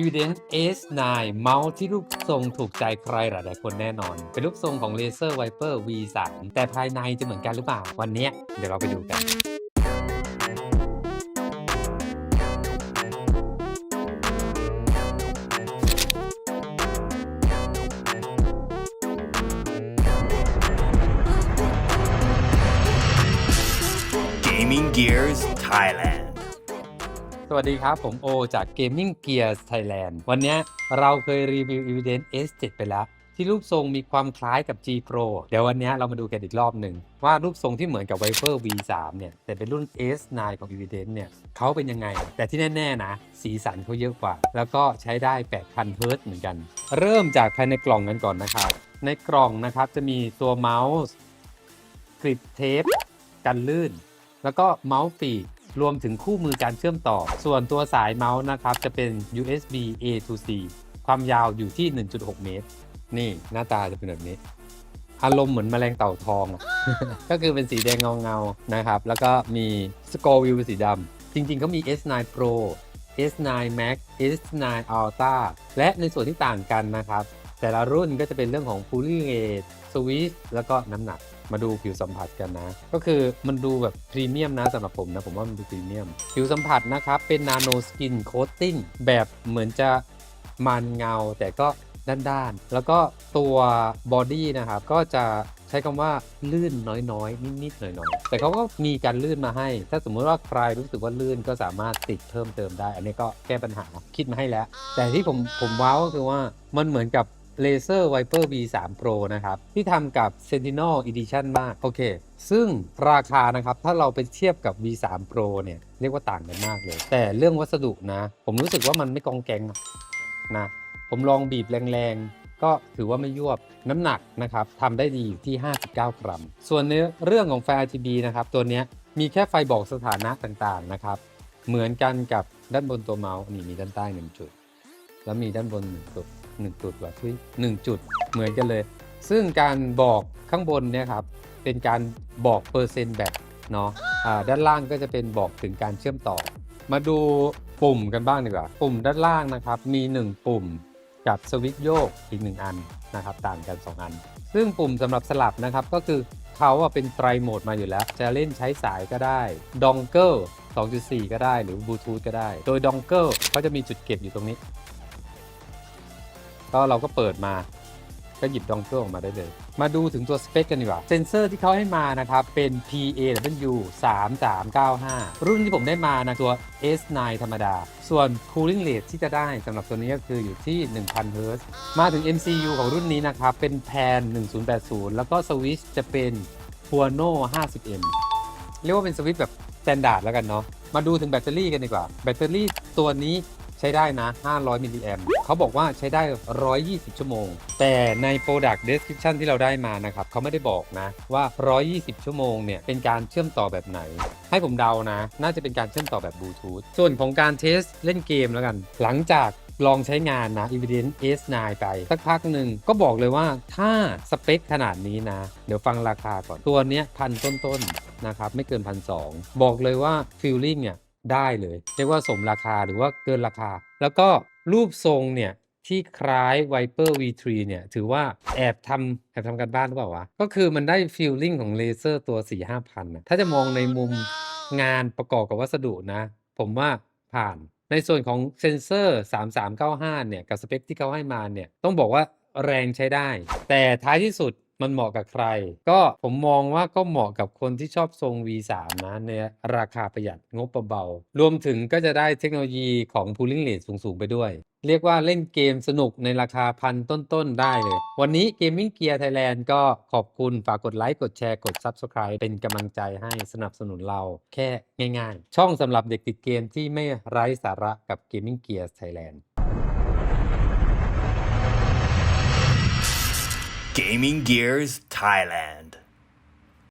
Evidence S9 เมาส์ที่รูปทรงถูกใจใครหลายๆคนแน่นอน เป็นรูปทรงของ Laser Viper V3 แต่ภายในจะเหมือนกันหรือเปล่า วันนี้เดี๋ยวเราไปดูกัน Gaming Gears Thailand สวัสดีครับ ผมโอจาก Gaming Gears Thailand วันนี้เราเคยรีวิว Evidence S7 ไปแล้ว ที่รูปทรงมีความคล้ายกับ G Pro เดี๋ยววันนี้เรามาดูกันอีกรอบหนึ่ง ว่ารูปทรงที่เหมือนกับ Viper V3 เนี่ย แต่เป็นรุ่น S9 ของ Evidence เนี่ยเขาเป็นยังไง แต่ที่แน่ ๆ นะ สีสันเขาเยอะกว่า แล้วก็ใช้ได้ 8,000 Hz เหมือนกัน เริ่มจากภายในกล่องกันก่อนนะครับ ในกล่องนะครับจะมีตัวเมาส์กริปเทปกันลื่น แล้วก็เมาส์ปีก รวมถึงคู่มือการเชื่อมต่อ ส่วนตัวสายเมาส์นะครับจะเป็น USB A to C ความยาวอยู่ที่ 1.6 เมตร นี่หน้าตาจะเป็นแบบนี้อารมณ์เหมือนแมลงเต่าทอง ก็คือเป็นสีแดงเงาๆนะครับ แล้วก็มีสกอร์วิวเป็นสีดำจริงๆเขามี S9 Pro S9 Max S9 Ultra และในส่วนที่ต่างกันนะครับ แต่ละรุ่นก็จะเป็นเรื่องของ cooling rate switch แล้วก็น้ำหนัก มาดูผิวสัมผัสกันนะ ก็คือมันดูแบบพรีเมียมนะสำหรับผมนะ ผมว่ามันดูพรีเมียม ผิวสัมผัสนะครับ เป็นนาโนสกินโคตติ้งแบบเหมือนจะมันเงาแต่ก็ด้านๆ แล้วก็ตัวบอดี้นะครับ ก็จะใช้คำว่าลื่นน้อยๆ นิดๆ หน่อยๆ แต่เขาก็มีการลื่นมาให้ ถ้าสมมุติว่าใครรู้สึกว่าลื่นก็สามารถติดเพิ่มเติมได้ อันนี้ก็แก้ปัญหาคิดมาให้แล้ว แต่ที่ผมผมว้าวก็คือว่ามันเหมือนกับ Laser Viper V3 Pro นะครับ ที่ทำกับ Sentinel Edition มาก โอเค ซึ่งราคานะครับ ถ้าเราไปเทียบกับ V3 Pro เนี่ย เรียกว่าต่างกันมากเลย แต่เรื่องวัสดุนะ ผมรู้สึกว่ามันไม่กองแกงนะ ผมลองบีบแรงๆก็ถือว่าไม่ยวบน้ำหนักนะครับทำได้ดีอยู่ที่ 59 กรัม ส่วนในเรื่องของไฟ RGB นะครับ ตัวนี้มีแค่ไฟบอกสถานะต่างๆนะครับ เหมือนกันกับด้านบนตัวเมาส์นี่มีด้านใต้หนึ่งจุด แล้วมีด้านบนหนึ่งจุด หนึ่งจุดว่ะที่หนึ่งจุดเหมือนกันเลย ซึ่งการบอกข้างบนเนี่ยครับเป็นการบอกเปอร์เซ็นต์แบตเนาะด้านล่างก็จะเป็นบอกถึงการเชื่อมต่อ มาดูปุ่มกันบ้างดีกว่าปุ่มด้านล่างนะครับมี 1 ปุ่มกับสวิตช์โยกอีก 1 อันนะครับต่างกัน 2 อัน ซึ่งปุ่มสำหรับสลับนะครับก็คือเขาเป็นไตรโหมดมาอยู่แล้ว จะเล่นใช้สายก็ได้ดองเกิล2.4 ก็ได้หรือบลูทูธก็ได้ โดยดองเกิลเขาจะมีจุดเก็บอยู่ตรงนี้ ก็เราก็เปิดมาก็หยิบดองเกิลออกมาได้เลย มาดูถึงตัวสเปคกันดีกว่า เซนเซอร์ที่เขาให้มานะครับ เป็น PAW 3395 รุ่นที่ผมได้มานะตัว S9 ธรรมดา ส่วน cooling rate ที่จะได้สำหรับตัวนี้ก็คืออยู่ที่ 1000 Hz มาถึง MCU ของรุ่นนี้นะครับ เป็นแพน 1080 แล้วก็สวิช์จะเป็น Puano 50M เรียกว่าเป็นสวิตช์แบบสแตนดาร์ดแล้วกันเนาะ มาดูถึงแบตเตอรี่กันดีกว่า แบตเตอรี่ตัวนี้ ช้ได้นะ 500 มิลลิแอมเขาบอกว่าใช้ได้ 120 ชั่วโมง แต่ใน Product Description ที่เราได้มานะครับเขาไม่ได้บอกนะว่า 120 ชั่วโมงเนี่ยเป็นการเชื่อมต่อแบบไหน ให้ผมเดานะ น่าจะเป็นการเชื่อมต่อแบบบลูทูธส่วนของการเทสเล่นเกมแล้วกัน หลังจากลองใช้งานนะ Evidence S9 ไปสักพักหนึ่งก็บอกเลยว่าถ้าสเปคขนาดนี้นะ เดี๋ยวฟังราคาก่อนตัวเนี้ยพันต้นๆนะครับ ไม่เกินพันสองบอกเลยว่าฟีลลิ่งเนี่ย ได้เลย เรียกว่าสมราคาหรือว่าเกินราคา แล้วก็รูปทรงเนี่ยที่คล้าย Viper V3 เนี่ย ถือว่าแอบทำแอบทำกันบ้านหรือเปล่าวะ ก็คือมันได้ฟีลลิ่งของเลเซอร์ตัว 4 5 0 0 0นะถ้าจะมองในมุมงานประกอบกับวัสดุนะ ผมว่าผ่านในส่วนของเซนเซอร์ 3395 เนี่ย กับสเปคที่เขาให้มาเนี่ย ต้องบอกว่าแรงใช้ได้ แต่ท้ายที่สุด มันเหมาะกับใคร ก็ผมมองว่าก็เหมาะกับคนที่ชอบทรง V3 นะในราคาประหยัดงบเบาๆรวมถึงก็จะได้เทคโนโลยีของ Cooling Rate สูงๆ ไปด้วย เรียกว่าเล่นเกมสนุกในราคาพันต้นๆ ได้เลย วันนี้ Gaming Gear Thailand ก็ขอบคุณฝากกดไลค์กดแชร์กด Subscribe เป็นกำลังใจให้สนับสนุนเราแค่ง่ายๆ ช่องสำหรับเด็กติดเกมที่ไม่ไร้สาระกับ Gaming Gear Thailand Gaming Gears Thailand